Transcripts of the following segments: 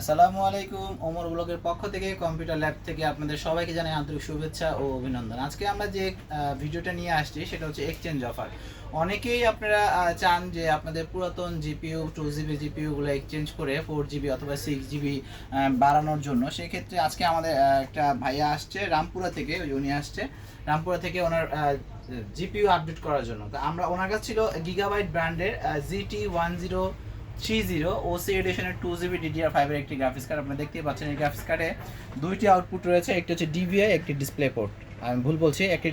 আসসালামু আলাইকুম, ওমর ব্লগের পক্ষ থেকে, কম্পিউটার ল্যাব থেকে আপনাদের সবাইকে জানাই আন্তরিক শুভেচ্ছা ও অভিনন্দন। আজকে আমরা যে ভিডিওটা নিয়ে আসছি, সেটা হচ্ছে এক্সচেঞ্জ অফার অনেকেই আপনারা চান যে আপনাদের পুরাতন জিপিইউ, টু জিবি জিপিইউগুলো এক্সচেঞ্জ করে ফোর জিবি অথবা সিক্স জিবি বাড়ানোর জন্য। সেক্ষেত্রে আজকে আমাদের একটা ভাইয়া আসছে রামপুরা থেকে উনি আসছে, রামপুরা থেকে ওনার জিপিইউ আপডেট করার জন্য। তো আমরা, ওনার কাছে ছিল গিগাবাইট ব্র্যান্ডের GT one zero three zero OC এডিশনের two GB DDR ফাইভের একটি গ্রাফিক্স কার্ড আপনারা দেখতেই পাচ্ছেন এই গ্রাফিক্স কার্ডে দুইটি আউটপুট রয়েছে, একটি হচ্ছে ডিভিআই একটি ডিসপ্লে পোর্ট আমি ভুল বলছি, একটি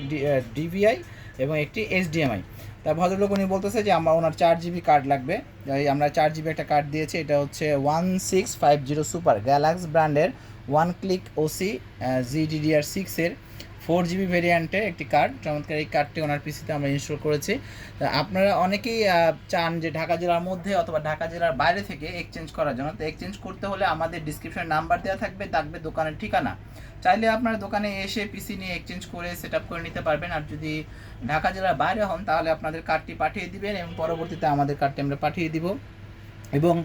ডিভিআই এবং একটি এইচডিএমআই তা ভদ্রলোক উনি বলতেছে যে আমার ওনার চার জিবি কার্ড লাগবে। আমরা চার জিবি একটা কার্ড দিয়েছি, এটা হচ্ছে one six five zero super Galax ব্র্যান্ডের ওয়ান ক্লিক ওসি জিডিডিআর সিক্সের ফোর জিবি ভেরিয়েন্টের একটি কার্ড। চমৎকার, এই কার্ডটি ওনার পিসিতে আমরা ইনস্টল করেছি। আপনারা অনেকেই চান যে ঢাকা জেলার মধ্যে অথবা ঢাকা জেলার বাইরে থেকে এক্সচেঞ্জ করার জন্য। তো এক্সচেঞ্জ করতে হলে আমাদের ডিসক্রিপশনে নাম্বার দেওয়া থাকবে থাকবে দোকানের ঠিকানা। চাইলে আপনার দোকানে এসে পিসি নিয়ে এক্সচেঞ্জ করে সেট করে নিতে পারবেন। আর যদি ঢাকা জেলার বাইরে হন, তাহলে আপনাদের কার্ডটি পাঠিয়ে দিবেন এবং পরবর্তীতে আমাদের কার্ডটি আমরা পাঠিয়ে দিব। এবং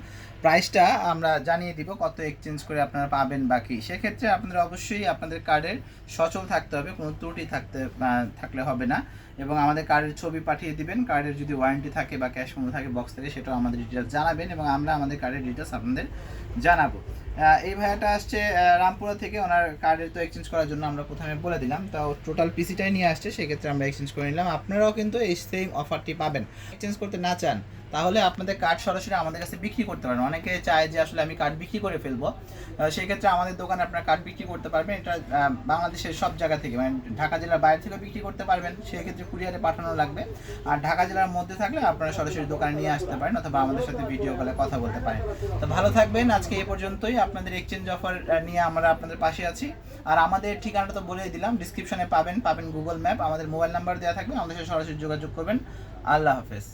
প্রাইসটা আমরা জানিয়ে দিব কত এক্সচেঞ্জ করে আপনারা পাবেন বাকি সেক্ষেত্রে আপনাদের অবশ্যই আপনাদের কার্ডের সচল থাকতে হবে, কোনো ত্রুটি থাকতে থাকলে হবে না। এবং আমাদের কার্ডের ছবি পাঠিয়ে দিবেন কার্ডের যদি ওয়ারেন্টি থাকে বা ক্যাশ মূল্য থাকে বক্স থেকে সেটাও আমাদের ডিটেলস জানাবেন এবং আমরা আমাদের কার্ডের ডিটেলস আপনাদের জানাব। এই ভাইয়াটা আসছে রামপুরা থেকে। ওনার কার্ডের তো এক্সচেঞ্জ করার জন্য আমরা প্রথমে বলে দিলাম। তো টোটাল পিসিটাই নিয়ে আসছে, সেক্ষেত্রে আমরা এক্সচেঞ্জ করে নিলাম। আপনারাও কিন্তু এই সেম অফারটি পাবেন। এক্সচেঞ্জ করতে না চান, তাহলে আপনাদের কার্ড সরাসরি আমাদের কাছে বিক্রি করতে পারেন। অনেকে চায় যে আসলে আমি কার্ড বিক্রি করে ফেলব। সেই আমাদের দোকানে আপনার কার্ড বিক্রি করতে পারবেন। এটা বাংলাদেশের সব জায়গা থেকে মানে ঢাকা জেলার বাইরে থেকেও বিক্রি করতে পারবেন। সেক্ষেত্রে কুরিয়ারে পাঠানো লাগবে। আর ঢাকা জেলার মধ্যে থাকলে আপনারা সরাসরি দোকানে নিয়ে আসতে পারেন, অথবা আমাদের সাথে ভিডিও কলে কথা বলতে পারেন। তো ভালো থাকবেন। আজকে এই পর্যন্তই। আপনাদের এক্সচেঞ্জ অফার নিয়ে আমরা আপনাদের পাশে আছি। আর আমাদের ঠিকানাটা তো বলেই দিলাম ডিসক্রিপশনে পাবেন পাবেন গুগল ম্যাপ আমাদের মোবাইল নাম্বার দেওয়া থাকবে, আমাদের সাথে সরাসরি যোগাযোগ করবেন। আল্লাহ হাফেজ।